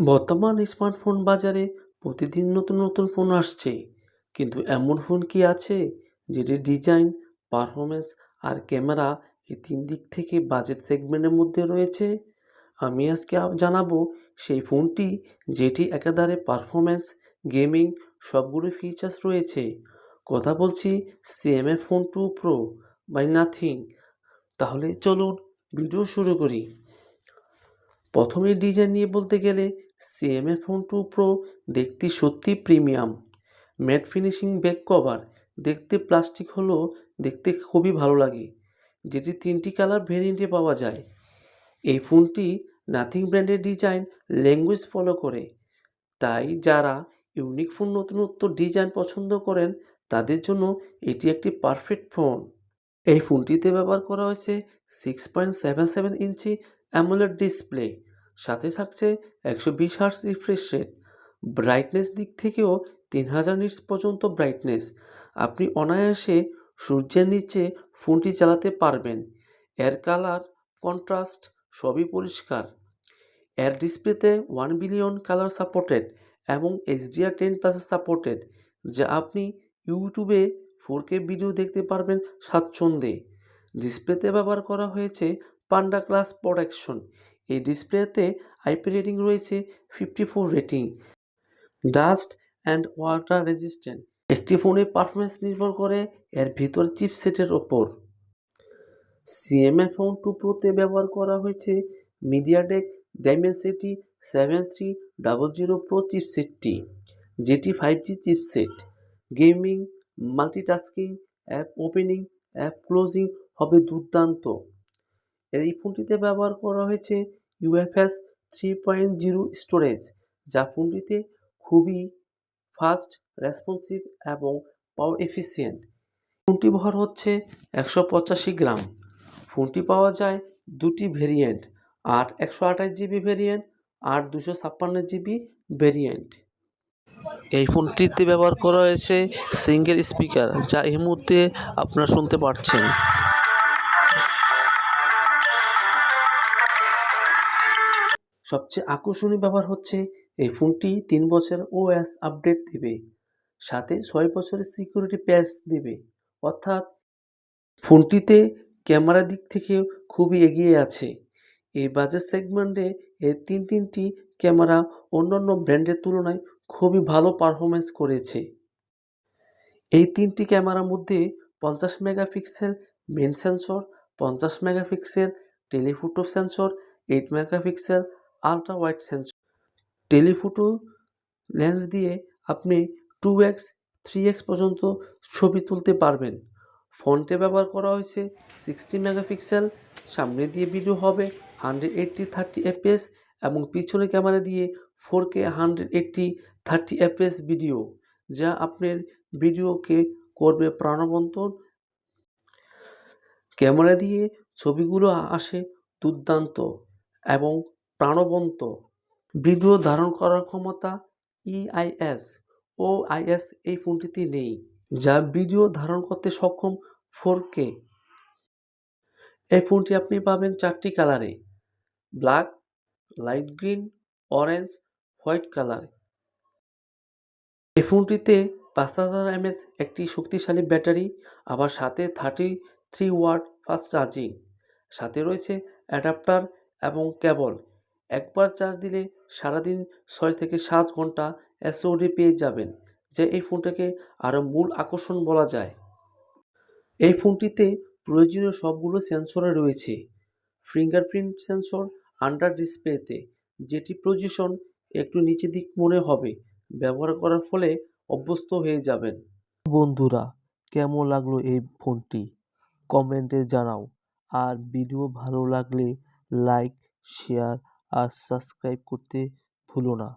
বর্তমান স্মার্টফোন বাজারে প্রতিদিন নতুন নতুন ফোন আসছে। কিন্তু এমন ফোন কি আছে যেটির ডিজাইন পারফরমেন্স আর ক্যামেরা এই তিন দিক থেকে বাজেট সেগমেন্টের মধ্যে রয়েছে? আমি আজকে জানাব সেই ফোনটি যেটি একাধারে পারফরমেন্স গেমিং সবগুলো ফিচার্স রয়েছে। কথা বলছি CMF phone two pro by nothing. তাহলে চলুন ভিডিও শুরু করি। প্রথমে ডিজাইন নিয়ে বলতে গেলে সিএমএ ফোন টু প্রো দেখতে সত্যি premium. Matte finishing back cover, দেখতে প্লাস্টিক হলেও দেখতে খুবই ভালো লাগে। যেটি তিনটি কালার ভেরিয়েন্টে পাওয়া যায়। এই ফোনটি নাথিং ব্র্যান্ডের ডিজাইন ল্যাঙ্গুয়েজ ফলো করে। তাই যারা ইউনিক ফোন নতুনত্ব ডিজাইন পছন্দ করেন, তাদের জন্য এটি একটি পারফেক্ট ফোন এই ফোনটিতে ব্যবহার করা হয়েছে six point seven seven inch AMOLED display সাথে থাকছে একশো বিশ হার্স রিফ্রেশ রেট ব্রাইটনেস দিক থেকেও তিন হাজার নিটস পর্যন্ত ব্রাইটনেস আপনি অনায়াসে সূর্যের নিচে ফোনটি চালাতে পারবেন। এর কালার কন্ট্রাস্ট সবই পরিষ্কার। এর ডিসপ্লেতে ওয়ান বিলিয়ন কালার সাপোর্টেড এবং এইচডিআর টেন প্লাস সাপোর্টেড যা আপনি ইউটিউবে ফোর কে ভিডিও দেখতে পারবেন স্বাচ্ছন্দ্যে। ডিসপ্লেতে ব্যবহার করা হয়েছে পান্ডা ক্লাস প্রোটেকশন এই ডিসপ্লেতে আইপি রেটিং রয়েছে fifty four rating. Dust and water resistant. একটি ফোনের পারফরমেন্স নির্ভর করে এর ভিতর চিপসেটের ওপর। সিএমএ ফোন টু প্রোতে ব্যবহার করা হয়েছে MediaTek Dimensity seven three double zero pro চিপসেটটি, যেটি five G chipset. Gaming, multitasking, app opening, app closing হবে দুর্দান্ত। এই ফোনটিতে ব্যবহার করা হয়েছে UFS three point zero storage যা ফোনটিতে খুবই ফাস্ট রেসপন্সিভ এবং পাওয়ার এফিসিয়েন্ট ফোনটি ভর হচ্ছে একশো পঁচাশি গ্রাম। ফোনটি পাওয়া যায় দুটি ভেরিয়েন্ট আট একশো আঠাশ জিবি ভেরিয়েন্ট আর দুশো ছাপ্পান্ন জিবি ভেরিয়েন্ট এই ফোনটিতে ব্যবহার করা হয়েছে সিঙ্গেল স্পিকার যা এই মুহূর্তে আপনারা শুনতে পাচ্ছেন। সবচেয়ে আকর্ষণীয় ব্যাপার হচ্ছে এই ফোনটি তিন বছর ওএস আপডেট দেবে, সাথে ছয় বছরের সিকিউরিটি প্যাচ দেবে। অর্থাৎ ফোনটিতে ক্যামেরার দিক থেকে খুবই এগিয়ে আছে। এই বাজেট সেগমেন্টে এর তিন তিনটি ক্যামেরা অন্যান্য ব্র্যান্ডের তুলনায় খুবই ভালো পারফরমেন্স করেছে। এই তিনটি ক্যামেরার মধ্যে পঞ্চাশ মেগাপিক্সেল মেন সেন্সর পঞ্চাশ megapixel telephoto sensor eight megapixel ultra wide sensor telephoto lens দিয়ে আপনি টু এক্স থ্রি এক্স পর্যন্ত ছবি তুলতে পারবেন। ফ্রন্টে ব্যবহার করা হয়েছে সিক্সটি মেগাপিক্সেল সামনে দিয়ে ভিডিও হবে হান্ড্রেড এইট্টি থার্টি এফপিএস এবং পিছনে ক্যামেরা দিয়ে four K hundred eighty thirty FPS video যা আপনার ভিডিওকে করবে প্রাণবন্ত। ক্যামেরা দিয়ে ছবিগুলো আসে দুর্দান্ত এবং প্রাণবন্ত ভিডিও ধারণ করার ক্ষমতা E ইআইএস ও আইএস এই ফোনটিতে নেই, যা ভিডিও ধারণ করতে সক্ষম ফোর কে এই ফোনটি আপনি পাবেন চারটি কালারে black light green orange white colour এই ফোনটিতে পাঁচ হাজার এমএস একটি শক্তিশালী ব্যাটারি, আবার সাথে thirty three watt fast charging সাথে রয়েছে অ্যাডাপ্টার এবং কেবল একবার চার্জ দিলে সারাদিন ছয় থেকে সাত ঘণ্টা এসওডি পেয়ে যাবেন, যে এই ফোনটাকে আরও মূল আকর্ষণ বলা যায়। এই ফোনটিতে প্রয়োজনীয় সবগুলো সেন্সরে রয়েছে। ফিঙ্গারপ্রিন্ট সেন্সর, আন্ডার ডিসপ্লেতে, যেটি পজিশন একটু নিচে দিক মনে হবে, ব্যবহার করার ফলে অভ্যস্ত হয়ে যাবেন। বন্ধুরা, কেমন লাগল এই ফোনটি? কমেন্টে জানাও। আর ভিডিও ভালো লাগলে লাইক, শেয়ার আর সাবস্ক্রাইব করতে ভুলো না।